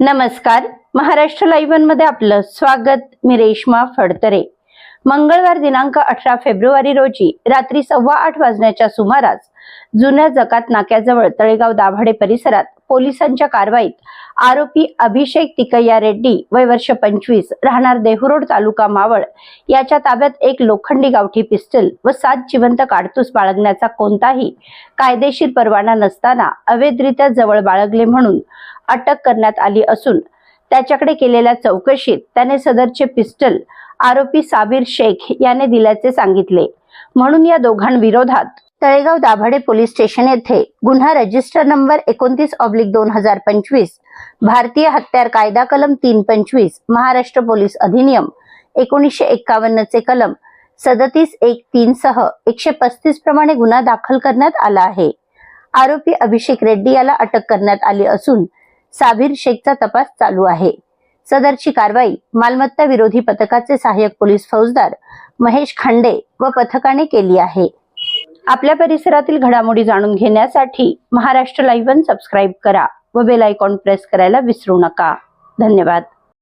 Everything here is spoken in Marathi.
नमस्कार. महाराष्ट्र लाईव्हमध्ये आपलं स्वागत. मी रेश्मा फडतरे. मंगळवार दिनांक अठरा फेब्रुवारी रोजी रात्री सव्वा आठ वाजण्याच्या सुमारास जुन्या जकात नाक्याजवळ तळेगाव दाभाडे परिसरात पोलिसांच्या कारवाईत आरोपी अभिषेक तिकय्या रेड्डी वय वर्ष पंचवीस राहणार देहुरोड तालुका मावळ याच्या ताब्यात एक लोखंडी गावठी पिस्टल व सात जिवंत काडतूस बाळगण्याचा कोणताही कायदेशीर परवाना नसताना अवैधरित्या जवळ बाळगले म्हणून अटक करण्यात आली असून त्याच्याकडे केलेल्या चौकशीत त्याने सदरचे पिस्टल आरोपी साबीर शेख याने दिल्याचे सांगितले. म्हणून या दोघांविरोधात तळेगाव दाभाडे पोलीस स्टेशन येथे गुन्हा रजिस्टर नंबर एकोणतीस ऑब्लिक दोन हजार पंचवीस भारतीय हत्यार कायदा कलम तीन पंचवीस महाराष्ट्र पोलीस अधिनियम एकोणीसशे एक्कावन्न चे कलम सदतीस एक तीन सह एकशे पस्तीस प्रमाणे गुन्हा दाखल करण्यात आला आहे. आरोपी अभिषेक रेड्डी याला अटक करण्यात आली असून साबीर शेखचा तपास चालू आहे. सदरची कारवाई मालमत्ता विरोधी पथकाचे सहाय्यक पोलीस फौजदार महेश खांडे व पथकाने केली आहे. आपल्या परिसरातील घडामोडी जाणून घेण्यासाठी महाराष्ट्र लाईव्ह सबस्क्राईब करा व बेल आयकॉन प्रेस करायला विसरू नका. धन्यवाद.